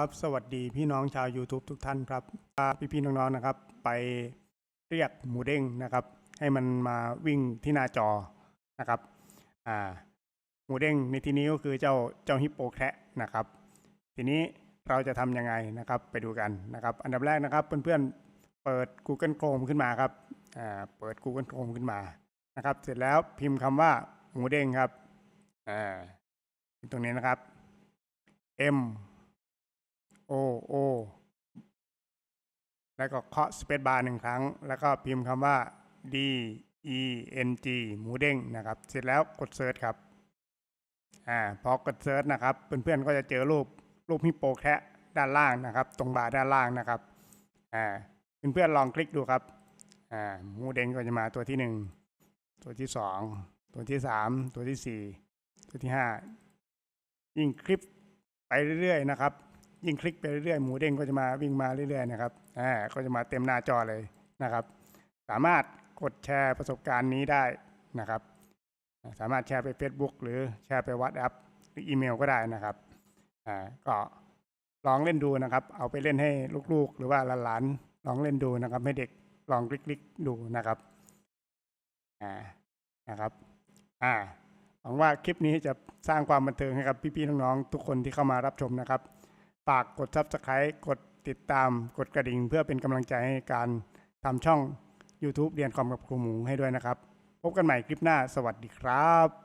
ครับสวัสดีพี่น้องชาว YouTube ทุกท่านครับพี่พี่ๆน้องๆนะครับ ไปเรียกหมูเด้งนะครับ ให้มันมาวิ่งที่หน้าจอนะครับอ่าหมูเด้งในที่นี้ก็คือเจ้าเจ้าฮิปโปแคระนะครับ ทีนี้เราจะทำยังไงนะครับไปดูกันนะครับ อันดับแรกนะครับเพื่อนๆเปิด Google Chrome ขึ้นมาครับอ่าเปิด Google Chrome ขึ้นมานะครับ เสร็จแล้วพิมพ์คำว่าหมูเด้งครับอ่าตรงนี้นะครับ M O O แล้วก็เคาะสเปซบาร์หนึ่งครั้ง แล้วก็พิมพ์คำว่า D E N G หมูเด้งนะครับ เสร็จแล้วกดเซิร์ชครับอ่าพอกดเซิร์ชนะครับ เพื่อนๆก็จะเจอรูปรูปฮิปโปแคะด้านล่างนะครับ ตรงบาร์ด้านล่างนะครับอ่าเพื่อนๆลองคลิกดูครับอ่าหมูเด้งก็จะมาตัวที่หนึ่งตัวที่สองตัวที่สามตัวที่สี่ตัวที่ห้ายิ่งคลิปไปเรื่อยๆนะครับ ยิ่งคลิกไปเรื่อยๆหมูเด้งก็จะมาวิ่งมาเรื่อยๆนะครับอ่าก็จะมาเต็มหน้าจอเลยนะครับ สามารถกดแชร์ประสบการณ์นี้ได้นะครับ สามารถแชร์ไป Facebook หรือแชร์ไป WhatsApp หรืออีเมลก็ได้นะครับอ่าก็ลองเล่นดูนะครับ เอาไปเล่นให้ลูกๆ หรือว่าหลานๆลองเล่นดูนะครับ ให้เด็กลองคลิกๆดูนะครับอ่านะครับอ่าหวังว่าคลิปนี้จะสร้างความบันเทิงให้กับพี่ๆน้องๆทุกคนที่เข้ามารับชมนะครับ ฝากกด subscribe กดติดตามกดกระดิ่ง เพื่อเป็นกำลังใจให้การทำช่อง YouTube เรียนคอมกับครูหมูให้ด้วยนะครับ พบกันใหม่คลิปหน้า สวัสดีครับ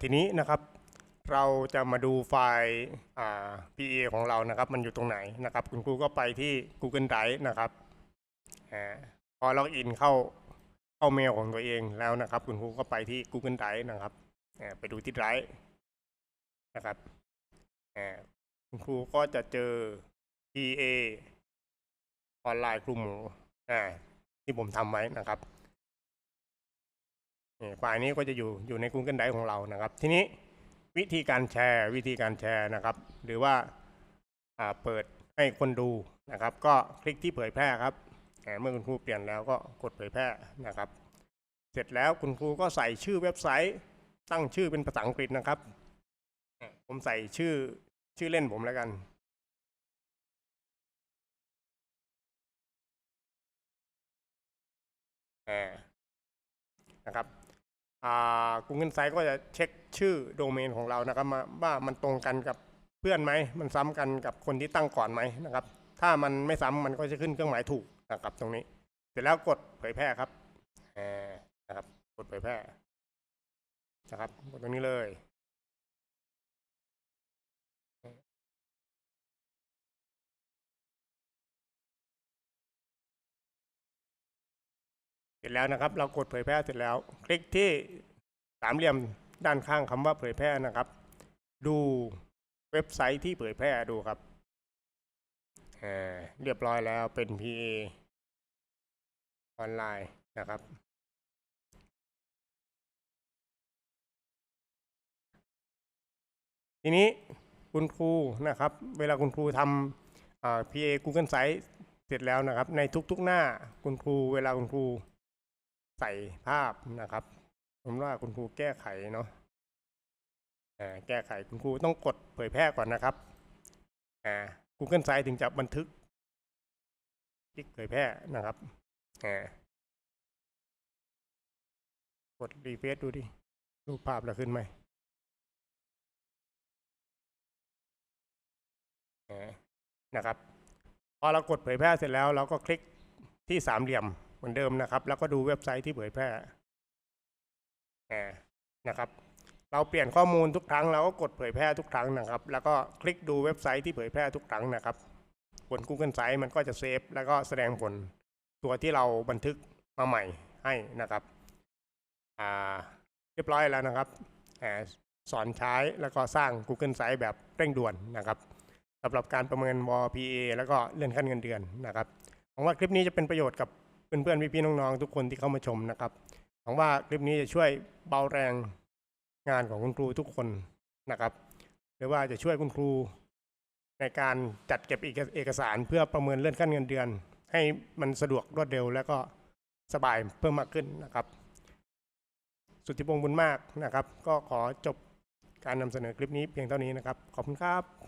ทีนี้นะครับเราจะมาดูไฟล์ PA ของเรานะครับ มันอยู่ตรงไหนนะครับ คุณครูก็ไปที่ Google Drive นะครับอพอล็อกอินเข้าเข้าเมลของตัวเองแล้วนะครับ คุณครูก็ไปที่ Google Drive นะครับไปดูที่ Drive นะครับคุณครูก็จะเจอ PA ออนไลน์ครูหมูที่ผมทำไว้นะครับ ไฟล์นี้ก็จะอยู่อยู่ใน Google Drive ของเรานะครับ ทีนี้วิธีการแชร์วิธีการแชร์นะครับ หรือว่าเปิดให้คนดูนะครับ ก็คลิกที่เผยแพร่ครับเมื่อคุณครูเปลี่ยนแล้วก็กดเผยแพร่นะครับ เสร็จแล้วคุณครูก็ใส่ชื่อเว็บไซต์ ตั้งชื่อเป็นภาษาอังกฤษนะครับ ผมใส่ชื่อชื่อเล่นผมแล้วกันนะครับ กูเงินไซต์ก็จะเช็คชื่อโดเมนของเรานะครับมาว่ามันตรงกันกับเพื่อนไหม มันซ้ำกันกับคนที่ตั้งก่อนไหมนะครับ ถ้ามันไม่ซ้ำมันก็จะขึ้นเครื่องหมายถูกนะครับ ตรงนี้ เสร็จแล้วกดเผยแพร่ครับนะครับ กดเผยแพร่นะครับ กดตรงนี้เลย ร็จแล้วนะครับ เรากดเผยแพร่เสร็จแล้ว คลิกที่สามเหลี่ยมด้านข้างคำว่าเผยแพร่นะครับ ดูเว็บไซต์ที่เผยแพร่ดูครับอ่าเรียบร้อยแล้วเป็น PA ออนไลน์นะครับ ทีนี้คุณครูนะครับ เวลาคุณครูทำอ่า PA Google Site เสร็จแล้วนะครับ ในทุกๆหน้าคุณครู เวลาคุณครู ใส่ภาพนะครับ ผมว่าคุณครูแก้ไขเนาะแก้ไขคุณครูต้องกดเผยแพร่ก่อนนะครับอ Google Site ถึงจะบันทึก คลิกเผยแพร่นะครับกดรีเฟซดูดิ รูปภาพเราขึ้นไหมนะครับ พอเรากดเผยแพร่เสร็จแล้วเราก็คลิกที่สามเหลี่ยม เหมือนเดิมนะครับ แล้วก็ดูเว็บไซต์ที่เผยแพร่นะครับ เราเปลี่ยนข้อมูลทุกครั้งเราก็กดเผยแพร่ทุกครั้งนะครับ แล้วก็คลิกดูเว็บไซต์ที่เผยแพร่ทุกครั้งนะครับบน Google Site มันก็จะเซฟแล้วก็แสดงผลตัวที่เราบันทึกมาใหม่ให้นะครับอ่าเรียบร้อยแล้วนะครับอสอนใช้แล้วก็สร้าง Google Site แบบเร่งด่วนนะครับสำหรับการประเมิน WPA แล้วก็เลื่อนขั้นเงินเดือนนะครับหวังว่าคลิปนี้จะเป็นประโยชน์กับ เพื่อนๆพี่ๆน้องๆทุกคนที่เข้ามาชมนะครับหวังว่าคลิปนี้จะช่วยเบาแรงงานของคุณครูทุกคนนะครับ หรือว่าจะช่วยคุณครู ในการจัดเก็บเอกสารเพื่อประเมินเลื่อนขั้นเงินเดือน ให้มันสะดวกรวดเร็ว แล้วก็สบายเพิ่มมากขึ้นนะครับ สุทธิพงษ์บุญมากนะครับ ก็ขอจบการนำเสนอคลิปนี้เพียงเท่านี้นะครับ ขอบคุณครับ